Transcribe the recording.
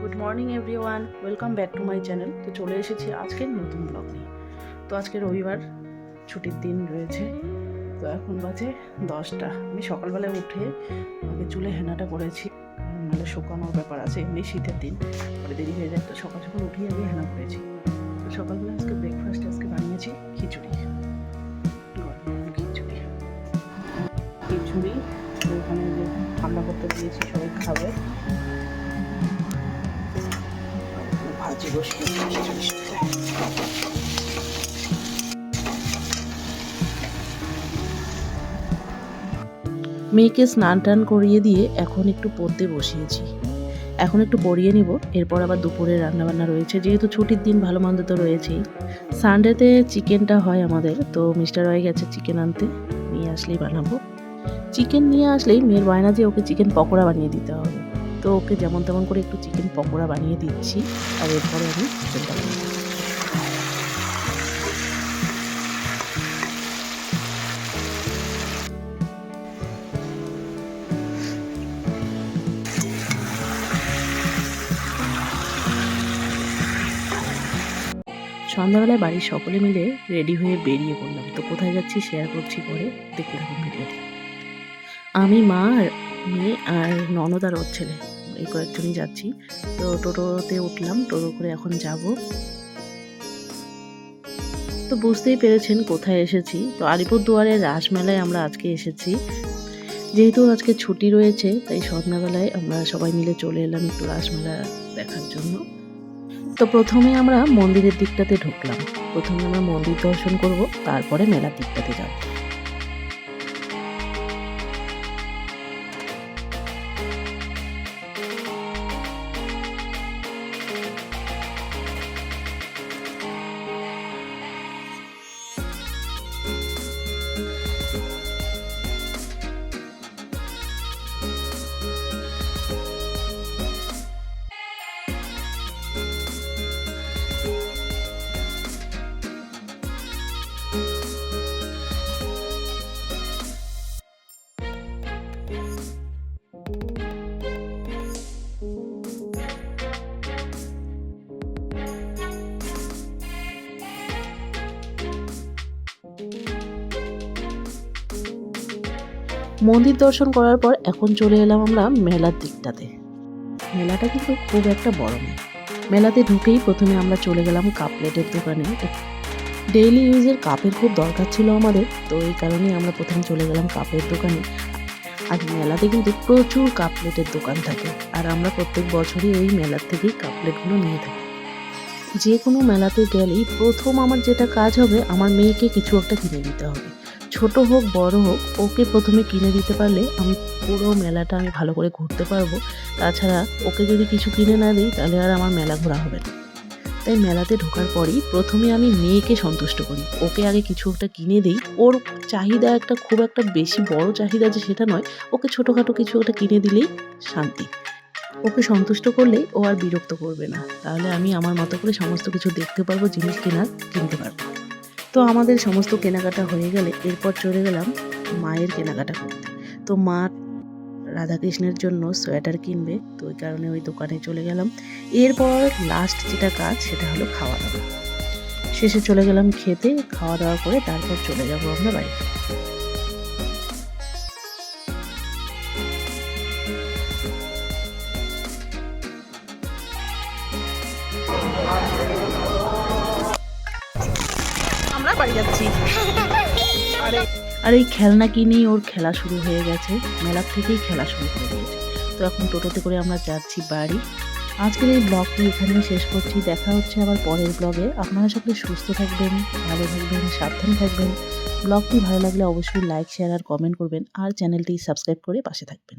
Good morning everyone welcome back to my channel তো চলে এসেছি আজকের নতুন ব্লগ নিয়ে। তো আজকে রবিবার, ছুটির দিন রয়েছে। তো এখন বাজে দশটা। আমি সকালবেলায় উঠে আগে চুলে হেনাটা করেছি। নাহলে শুকানোর ব্যাপার আছে। এমনি শীতের দিন। পরে দেরি হয়ে যায়। তো সকাল সকাল উঠেই আগে হেনা করেছি। তো সকালবেলা আজকে ব্রেকফাস্ট আজকে বানিয়েছি খিচুড়ি। খিচুড়ি। খিচুড়ি ওখানে ঠান্ডা করতে দিয়েছি, সবাই খাবে। মেয়েকে স্নান টান করিয়ে দিয়ে এখন একটু পড়তে বসিয়েছি। এখন একটু পড়িয়ে নিব, এরপর আবার দুপুরে রান্নাবান্না রয়েছে। যেহেতু ছুটির দিন, ভালো মন্দ তো রয়েছেই। সানডেতে চিকেনটা হয় আমাদের, তো মিস্টার হয়ে গেছে চিকেন আনতে, নিয়ে আসলেই বানাবো। চিকেন নিয়ে আসলেই মেয়ের বায়না যে ওকে চিকেন পকোড়া বানিয়ে দিতে হবে। তো ওকে যেমন তেমন করে একটু চিকেন পকোড়া বানিয়ে দিচ্ছি আর এরপরে আমি চিকেনটা সন্ধ্যাবেলায় বাড়ির সকলে মিলে রেডি হয়ে বেরিয়ে পড়লাম। তো কোথায় যাচ্ছি শেয়ার করছি পরে। দেখতে থাকুন ভিডিওটি আমি মা আর মেয়ে আর ননদ আর ওর ছেলে। এই কয়েকজনই যাচ্ছি। তো টোটোতে উঠলাম, টোটো করে এখন যাব। তো বুঝতেই পেরেছেন কোথায় এসেছি। তো আলিপুরদুয়ারের রাসমেলায় আমরা আজকে এসেছি। যেহেতু আজকে ছুটি রয়েছে, তাই সন্ধ্যাবেলায় আমরা সবাই মিলে চলে এলাম একটু রাসমেলা দেখার জন্য। তো প্রথমে আমরা মন্দিরের দিকটাতে ঢুকলাম। প্রথমে আমরা মন্দির দর্শন করব, তারপরে মেলার দিকটাতে যাব। মন্দির দর্শন করার পর এখন চলে এলাম আমরা মেলার দিকটাতে। মেলাটা কিন্তু খুব একটা বড় না। মেলাতে ঢুকেই প্রথমে আমরা চলে গেলাম কাপ প্লেটের দোকানে। ডেইলি ইউজের কাপের খুব দরকার ছিল আমাদের, তো এই কারণেই আমরা প্রথমে চলে গেলাম কাপের দোকানে। আর মেলাতে কিন্তু প্রচুর কাপ প্লেটের দোকান থাকে, আর আমরা প্রত্যেক বছরই ওই মেলার থেকেই কাপ প্লেটগুলো নিয়ে থাকি। যে কোনো মেলাতে গেলেই প্রথম আমার যেটা কাজ হবে, আমার মেয়েকে কিছু একটা কিনে দিতে হবে। ছোট হোক, বড় হোক, ওকে প্রথমে কিনে দিতে পারলে আমি পুরো মেলাটা আমি ভালো করে ঘুরতে পারব। তাছাড়া ওকে যদি কিছু কিনে না দিই, তাহলে আর আমার মেলা ঘোরা হবে না। তাই মেলাতে ঢোকার পরেই প্রথমে আমি মেয়েকে সন্তুষ্ট করি। ওকে আগে কিছু একটা কিনে দিই। ওর চাহিদা একটা খুব একটা বেশি বড় চাহিদা যে সেটা নয়। ওকে ছোটোখাটো কিছু একটা কিনে দিলেই শান্তি। ওকে সন্তুষ্ট করলেই ও আর বিরক্ত করবে না। তাহলে আমি আমার মতো করে সমস্ত কিছু দেখতে পারব, জিনিস কেনার, কিনতে পারব। তো আমাদের সমস্ত কেনাকাটা হয়ে গেলে এরপর চলে গেলাম মায়ের কেনাকাটা করতে। তো মা রাধাকৃষ্ণের জন্য সোয়েটার কিনবে, তো ওই কারণে ওই দোকানে চলে গেলাম। এরপর লাস্ট যেটা কাজ সেটা হলো খাওয়া দাওয়া শেষে চলে গেলাম খেতে খাওয়া দাওয়া করে তারপর চলে যাব আমরা বাড়িতে আমরা বাড়ি যাচ্ছি। আরে, আর এই খেলনা কিনেই ওর খেলা শুরু হয়ে গেছে। মেলার থেকেই খেলা শুরু করে দিয়েছে তো এখন টোটোতে করে আমরা যাচ্ছি বাড়ি। আজকের এই ব্লগটি এখানে শেষ করছি। দেখা হচ্ছে আবার পরের ব্লগে। আপনারা সকলে সুস্থ থাকবেন, ভালো থাকবেন, সাবধান থাকবেন। ব্লগটি ভালো লাগলে অবশ্যই লাইক, শেয়ার আর কমেন্ট করবেন। আর চ্যানেলটি সাবস্ক্রাইব করে পাশে থাকবেন।